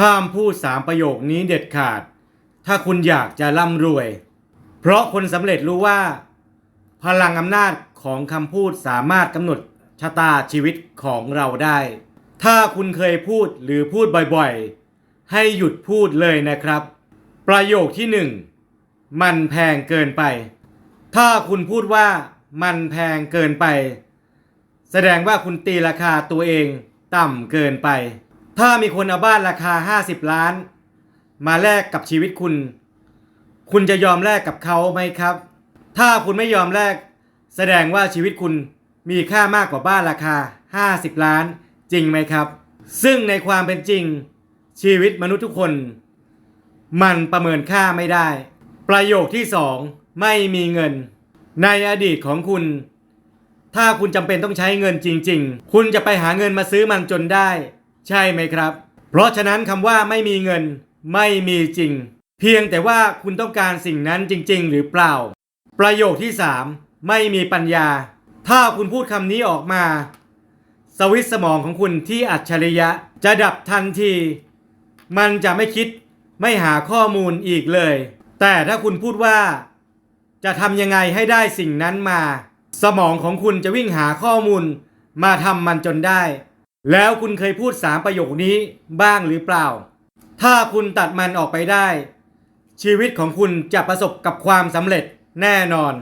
ห้ามพูดสามประโยคนี้เด็ดขาด ถ้าคุณอยากจะร่ำรวย เพราะคนสำเร็จรู้ว่า พลังอำนาจของคำพูดสามารถกำหนดชะตาชีวิตของเราได้ ถ้าคุณเคยพูดหรือพูดบ่อยๆ ให้หยุดพูดเลยนะครับ ประโยคที่หนึ่งมันแพงเกินไป ถ้าคุณพูดว่ามันแพงเกินไป แสดงว่าคุณตีราคาตัวเองต่ำเกินไป ถ้ามีคนเอาบ้านราคา 50 ล้าน มาแลกกับชีวิตคุณ คุณจะยอมแลกกับเขาไหมครับ ถ้าคุณไม่ยอมแลกแสดงว่าชีวิตคุณมีค่ามากกว่าบ้านราคา 50 ล้านจริงไหมครับ ซึ่งในความเป็นจริง ชีวิตมนุษย์ทุกคน มันประเมินค่าไม่ได้ ประโยคที่สองไม่มีเงิน ในอดีตของคุณ ถ้าคุณจำเป็นต้องใช้เงินจริง ๆ คุณจะไปหาเงินมาซื้อมันจนได้ ใช่ไหมครับ เพราะฉะนั้นคำว่าไม่มีเงินไม่มีจริง เพียงแต่ว่าคุณต้องการสิ่งนั้นจริง ๆ หรือเปล่า ประโยคที่ 3 ไม่มีปัญญา ถ้าคุณพูดคำนี้ออกมา สวิตสมองของคุณที่อัจฉริยะจะดับทันที มันจะไม่คิดไม่หาข้อมูลอีกเลย แต่ถ้าคุณพูดว่า จะทำยังไงให้ได้สิ่งนั้นมา สมองของคุณจะวิ่งหาข้อมูล มาทำมันจนได้ แล้วคุณเคยพูดสามประโยคนี้บ้างหรือเปล่า ถ้าคุณตัดมันออกไปได้ ชีวิตของคุณจะประสบกับความสำเร็จแน่นอน